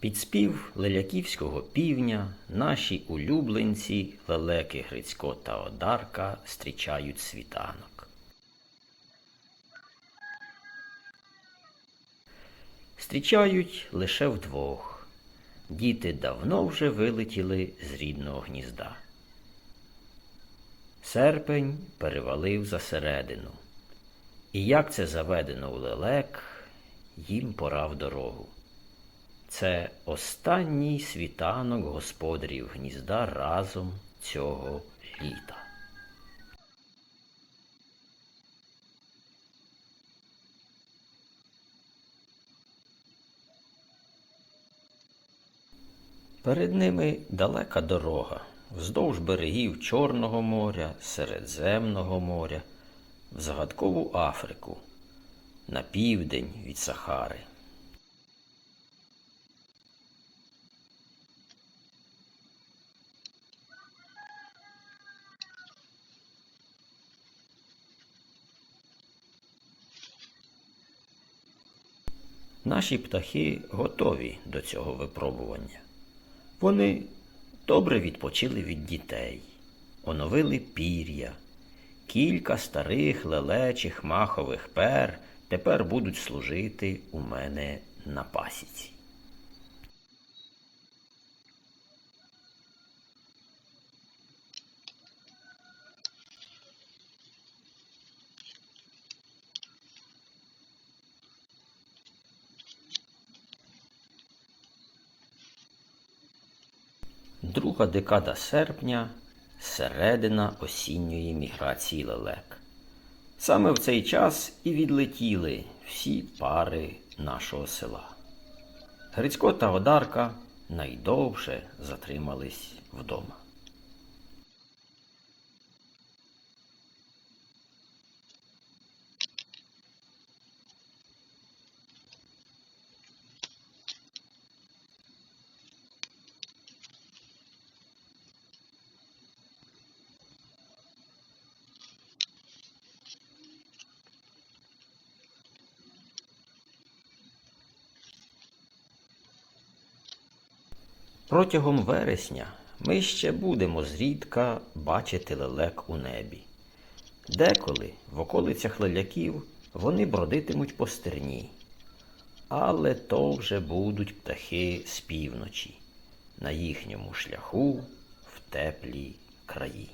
Під спів леляківського півня наші улюбленці лелеки Грицько та Одарка зустрічають світанок. Зустрічають лише вдвох. Діти давно вже вилетіли з рідного гнізда. Серпень перевалив за середину. І як це заведено у лелек, їм пора в дорогу. Це останній світанок господарів гнізда разом цього літа. Перед ними далека дорога, вздовж берегів Чорного моря, Середземного моря, в загадкову Африку, на південь від Сахари. Наші птахи готові до цього випробування. Вони добре відпочили від дітей, оновили пір'я. Кілька старих лелечих махових пер тепер будуть служити у мене на пасіці. Друга декада серпня середина осінньої міграції лелек. Саме в цей час і відлетіли всі пари нашого села. Грицько та Одарка найдовше затримались вдома. Протягом вересня ми ще будемо зрідка бачити лелек у небі. Деколи в околицях леляків вони бродитимуть по стерні. Але то вже будуть птахи з півночі на їхньому шляху в теплі краї.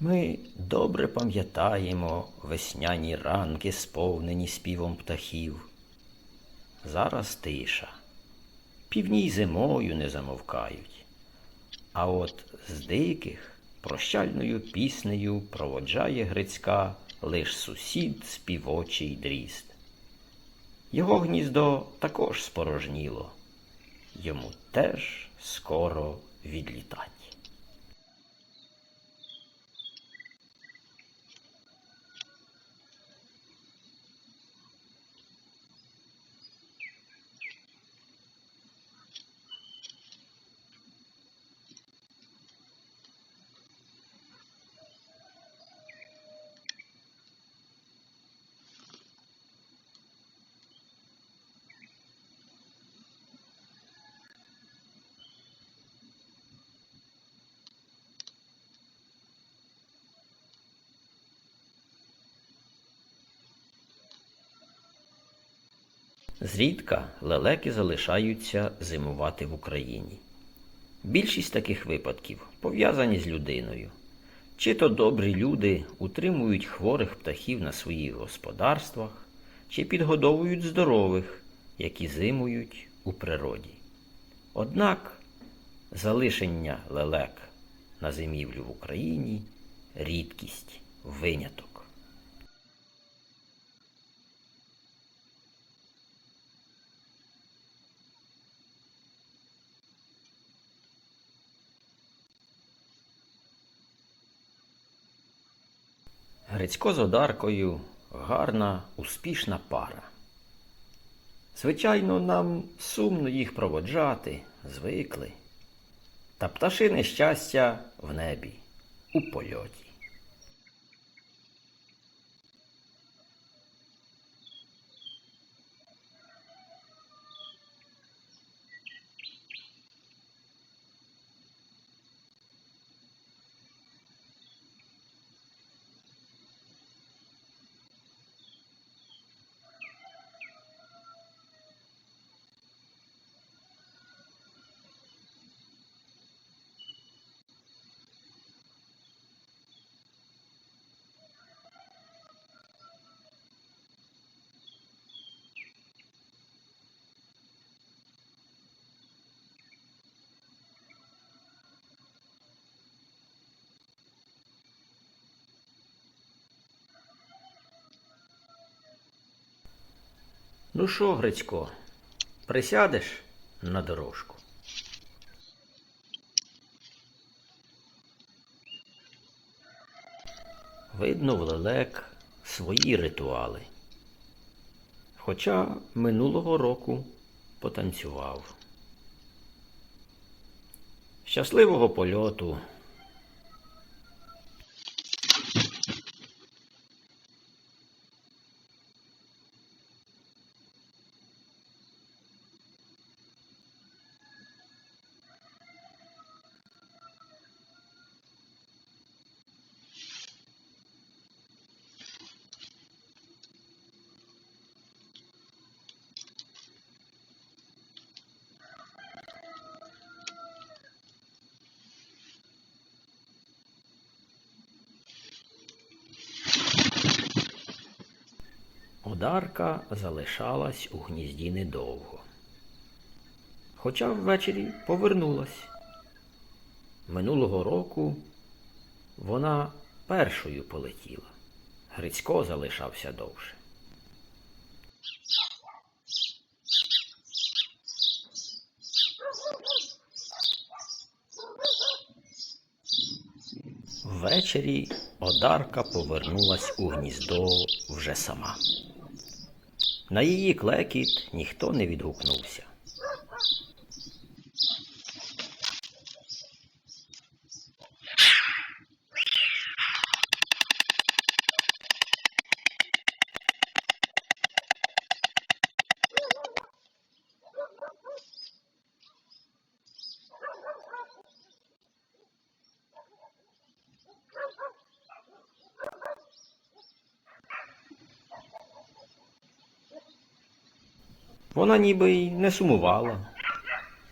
Ми добре пам'ятаємо весняні ранки, сповнені співом птахів. Зараз тиша. Півні й зимою не замовкають. А от з диких прощальною піснею проводжає Грицька лиш сусід співочий дріст. Його гніздо також спорожніло. Йому теж скоро відлітать. Зрідка лелеки залишаються зимувати в Україні. Більшість таких випадків пов'язані з людиною. Чи то добрі люди утримують хворих птахів на своїх господарствах, чи підгодовують здорових, які зимують у природі. Однак залишення лелек на зимівлю в Україні рідкість, виняток. Грицько з Одаркою гарна, успішна пара. Звичайно, нам сумно їх проводжати, звикли. та пташине щастя в небі, у польоті. Ну що, Грицько, присядеш на дорожку? Видно в лелек свої ритуали. Хоча минулого року потанцював. Щасливого польоту. Одарка залишалась у гнізді недовго. Хоча ввечері повернулась. Минулого року вона першою полетіла. Грицько залишався довше. Ввечері Одарка повернулась у гніздо вже сама. На її клекіт ніхто не відгукнувся. Вона ніби й не сумувала,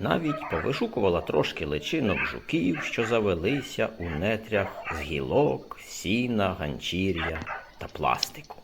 навіть повишукувала трошки личинок жуків, що завелися у нетрях з гілок, сіна, ганчір'я та пластику.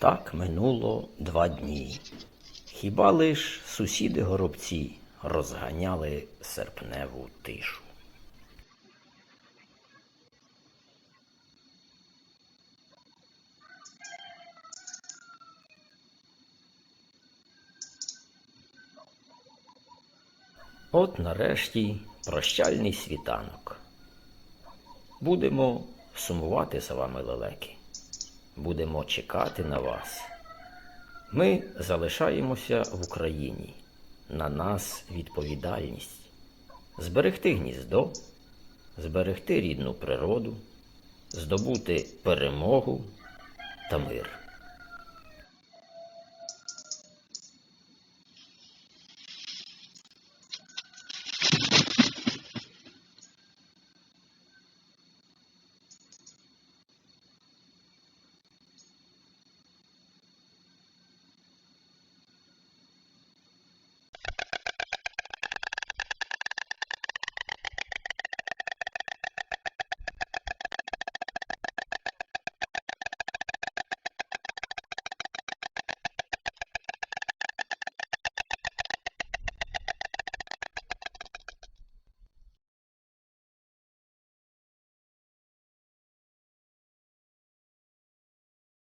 Так минуло два дні. Хіба лиш сусіди горобці розганяли серпневу тишу. От нарешті прощальний світанок. Будемо сумувати за вами лелеки. Будемо чекати на вас. Ми залишаємося в Україні. На нас відповідальність зберегти гніздо, зберегти рідну природу, здобути перемогу та мир.